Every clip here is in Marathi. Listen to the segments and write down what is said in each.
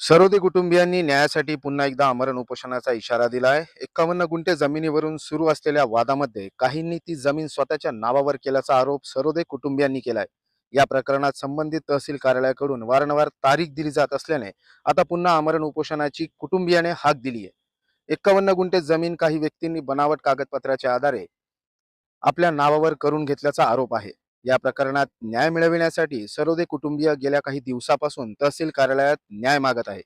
सरोदे कुटुंबियांनी न्यायासाठी पुन्हा एकदा आमरण उपोषणाचा इशारा दिला आहे एक्कावन्न गुंठे जमिनीवरून सुरू असलेल्या वादामध्ये काहींनी ती जमीन स्वतःच्या नावावर केल्याचा आरोप सरोदे कुटुंबियांनी केलाय. या प्रकरणात संबंधित तहसील कार्यालयाकडून वारंवार तारीख दिली जात असल्याने आता पुन्हा आमरण उपोषणाची कुटुंबियाने हाक दिली आहे. एक्कावन्न गुंठे जमीन काही व्यक्तींनी बनावट कागदपत्राच्या आधारे आपल्या नावावर करून घेतल्याचा आरोप आहे. या प्रकरणात न्याय मिळविण्यासाठी सरोदे कुटुंबीय गेल्या काही दिवसापासून तहसील कार्यालयात न्याय मागत आहे.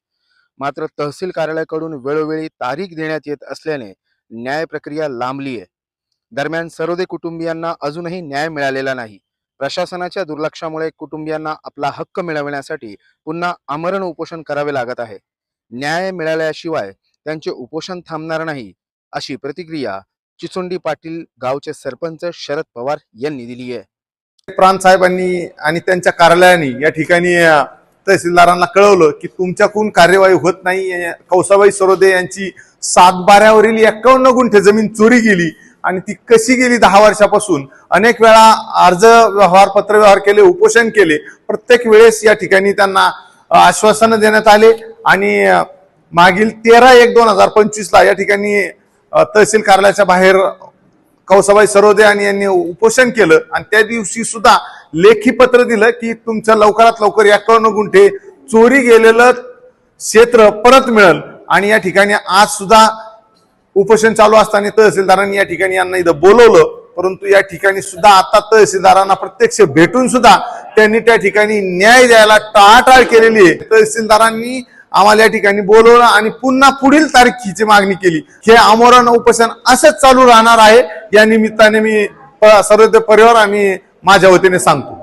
मात्र तहसील कार्यालयाकडून वेळोवेळी तारीख देण्यात येत असल्याने न्याय प्रक्रिया लांबली आहे. दरम्यान सरोदे कुटुंबियांना अजूनही न्याय मिळालेला नाही. प्रशासनाच्या दुर्लक्षामुळे कुटुंबियांना आपला हक्क मिळवण्यासाठी पुन्हा आमरण उपोषण करावे लागत आहे. न्याय मिळाल्याशिवाय त्यांचे उपोषण थांबणार नाही अशी प्रतिक्रिया चिचोंडी पाटील गावचे सरपंच शरद पवार यांनी दिली आहे. प्रांत साहेबांनी आणि त्यांच्या कार्यालयाने या ठिकाणी तहसीलदारांना कळवलं की तुमच्याकडून कार्यवाही होत नाही. कौसाबाई सरोदे यांची सातबाऱ्यावरील एक्कावन्न गुंठे जमीन चोरी गेली आणि ती कशी गेली दहा वर्षापासून? अनेक वेळा अर्ज व्यवहार पत्र व्यवहार केले उपोषण केले. प्रत्येक वेळेस या ठिकाणी त्यांना आश्वासनं देण्यात आले आणि मागील तेरा एक दोन हजार पंचवीसला या ठिकाणी तहसील कार्यालयाच्या बाहेर कौसाबाई सरोदे आणि यांनी उपोषण केलं. आणि त्या दिवशी सुद्धा लेखी पत्र दिलं की तुमच्या लवकरात लवकर एक्कावन्न गुंठे चोरी गेलेलं क्षेत्र परत मिळेल. आणि या ठिकाणी आज सुद्धा उपोषण चालू असताना तहसीलदारांनी या ठिकाणी यांना इथं बोलवलं. परंतु या ठिकाणी सुद्धा आता तहसीलदारांना प्रत्यक्ष भेटून सुद्धा त्यांनी त्या ठिकाणी न्याय द्यायला टाळाटाळ केलेली आहे. तहसीलदारांनी आम्हाला या ठिकाणी बोलवलं आणि पुन्हा पुढील तारखेची मागणी केली. हे आमरण उपोषण असंच चालू राहणार आहे. या निमित्ताने मी प- सर्व परिवार आम्ही माझ्या वतीने सांगतो.